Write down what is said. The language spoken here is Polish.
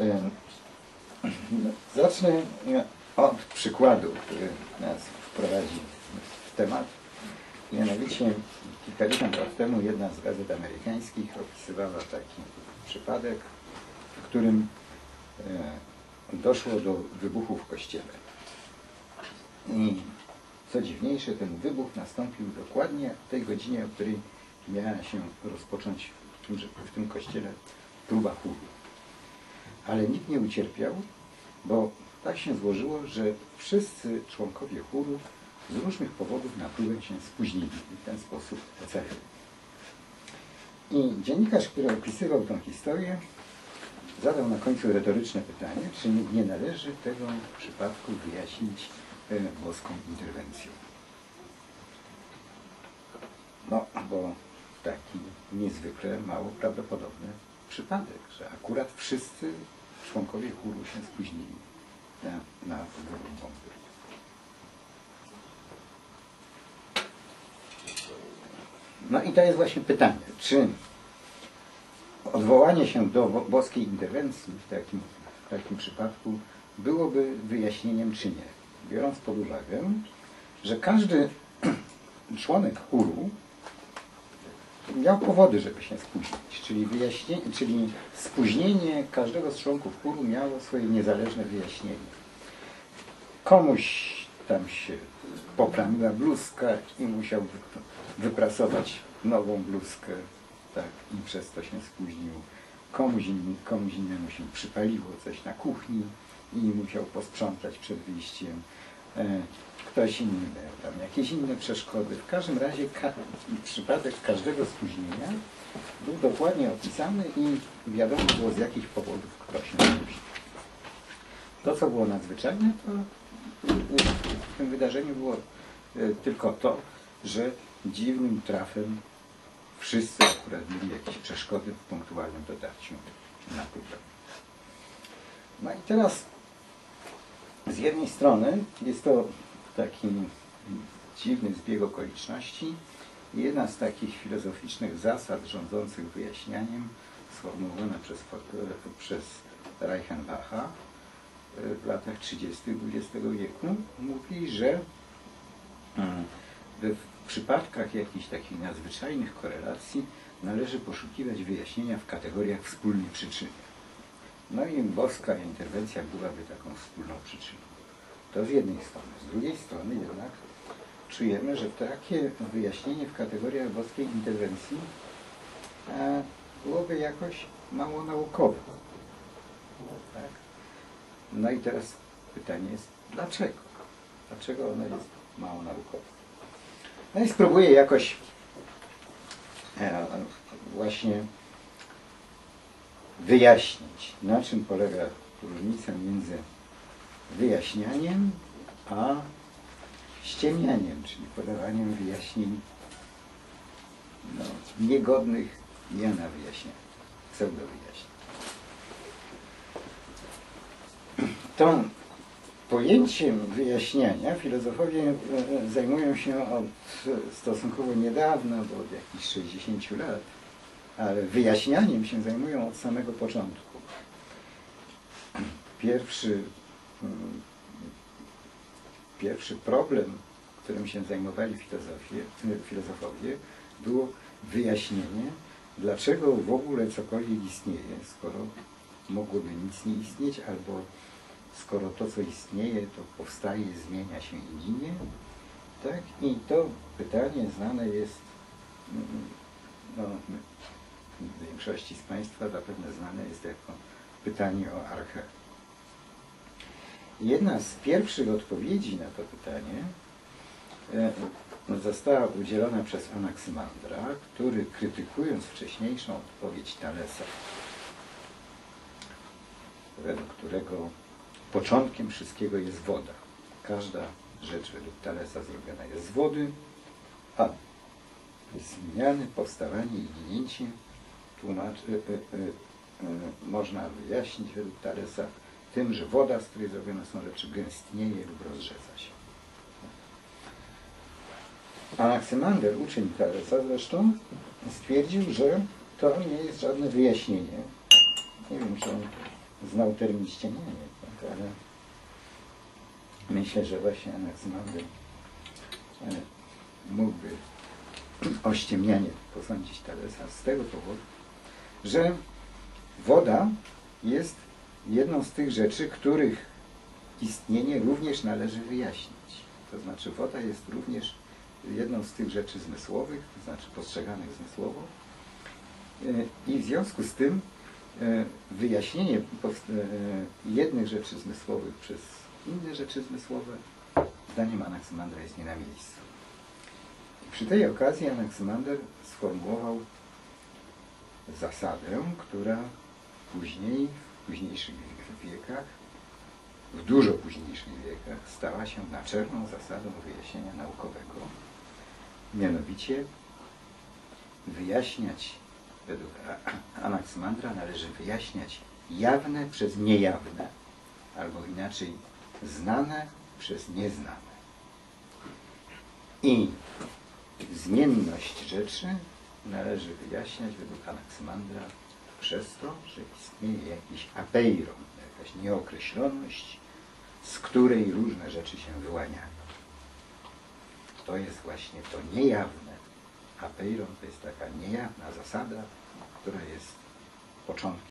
E, Zacznę od przykładu, który nas wprowadzi w temat. Mianowicie kilkadziesiąt lat temu jedna z gazet amerykańskich opisywała taki przypadek, w którym e, doszło do wybuchu w kościele. I co dziwniejsze, ten wybuch nastąpił dokładnie w tej godzinie, o której miała się rozpocząć w tym, w tym kościele próba chóru. Ale nikt nie ucierpiał, bo tak się złożyło, że wszyscy członkowie chóru z różnych powodów na próbę się spóźnili i w ten sposób ocaleli. I dziennikarz, który opisywał tę historię, zadał na końcu retoryczne pytanie, czy nie należy tego przypadku wyjaśnić e, boską interwencją. No, bo taki niezwykle mało prawdopodobny przypadek, że akurat wszyscy członkowie chóru się spóźnili na, na bomby. No i to jest właśnie pytanie, czy odwołanie się do bo- boskiej interwencji w takim, w takim przypadku byłoby wyjaśnieniem czy nie. Biorąc pod uwagę, że każdy członek chóru miał powody, żeby się spóźnić, czyli, wyjaśnienie, czyli spóźnienie każdego z członków chóru miało swoje niezależne wyjaśnienie. Komuś tam się poplamiła bluzka i musiał wy- wyprasować nową bluzkę, tak, i przez to się spóźnił. Komuś, komuś innemu się przypaliło coś na kuchni i musiał posprzątać przed wyjściem. E, Ktoś inny miał tam jakieś inne przeszkody. W każdym razie ka przypadek każdego spóźnienia był dokładnie opisany i wiadomo było z jakich powodów kto się spóźnił. To, co było nadzwyczajne, to w tym wydarzeniu było e, tylko to, że dziwnym trafem wszyscy akurat mieli jakieś przeszkody w punktualnym dotarciu na próbę. No i teraz jednej strony jest to taki dziwny zbieg okoliczności jedna z takich filozoficznych zasad rządzących wyjaśnianiem sformułowana przez, przez Reichenbacha w latach 30. XX wieku mówi, że mm, w przypadkach jakichś takich nadzwyczajnych korelacji należy poszukiwać wyjaśnienia w kategoriach wspólnej przyczyny. No i boska interwencja byłaby taką wspólną przyczyną. To z jednej strony. Z drugiej strony jednak czujemy, że takie wyjaśnienie w kategoriach boskiej interwencji e, byłoby jakoś mało naukowe. Tak? No i teraz pytanie jest, dlaczego? Dlaczego ono jest mało naukowe? No i spróbuję jakoś e, właśnie wyjaśnić, na czym polega różnica między wyjaśnianiem a ściemnianiem, czyli podawaniem wyjaśnień no, niegodnych miana wyjaśnienia, pseudo wyjaśnień. Tą pojęciem wyjaśniania filozofowie e, zajmują się od stosunkowo niedawna, bo od jakichś 60 lat, ale wyjaśnianiem się zajmują od samego początku. Pierwszy, pierwszy problem, którym się zajmowali filozofowie, było wyjaśnienie, dlaczego w ogóle cokolwiek istnieje, skoro mogłoby nic nie istnieć, albo skoro to, co istnieje, to powstaje, zmienia się i ginie. Tak? I to pytanie znane jest no, większości z Państwa zapewne znane jest jako pytanie o archę. Jedna z pierwszych odpowiedzi na to pytanie e, została udzielona przez Anaksymandra, który krytykując wcześniejszą odpowiedź Talesa, według którego początkiem wszystkiego jest woda. Każda rzecz według Talesa zrobiona jest z wody, a zmiany, powstawanie i ginięcie tłumacz, y, y, y, y, można wyjaśnić według Talesa tym, że woda, z której zrobione są rzeczy, gęstnieje lub rozrzeca się. Anaksymander, uczeń Talesa zresztą, stwierdził, że to nie jest żadne wyjaśnienie. Nie wiem, czy on znał termin ściemnianie, tak, ale myślę, że właśnie Anaxymander e, mógłby o ściemnianie posądzić Talesa z tego powodu, że woda jest jedną z tych rzeczy, których istnienie również należy wyjaśnić. To znaczy woda jest również jedną z tych rzeczy zmysłowych, to znaczy postrzeganych zmysłowo. E, I w związku z tym e, wyjaśnienie e, jednych rzeczy zmysłowych przez inne rzeczy zmysłowe zdaniem Anaksymandra jest nie na miejscu. I przy tej okazji Anaksymander sformułował zasadę, która później, w późniejszych wiekach, w dużo późniejszych wiekach stała się naczelną zasadą wyjaśnienia naukowego. Mianowicie wyjaśniać, według A- Anaksymandra należy wyjaśniać jawne przez niejawne, albo inaczej znane przez nieznane. I zmienność rzeczy należy wyjaśniać według Anaksymandra przez to, że istnieje jakiś apeiron, jakaś nieokreśloność, z której różne rzeczy się wyłaniają. To jest właśnie to niejawne. Apeiron to jest taka niejawna zasada, która jest początkiem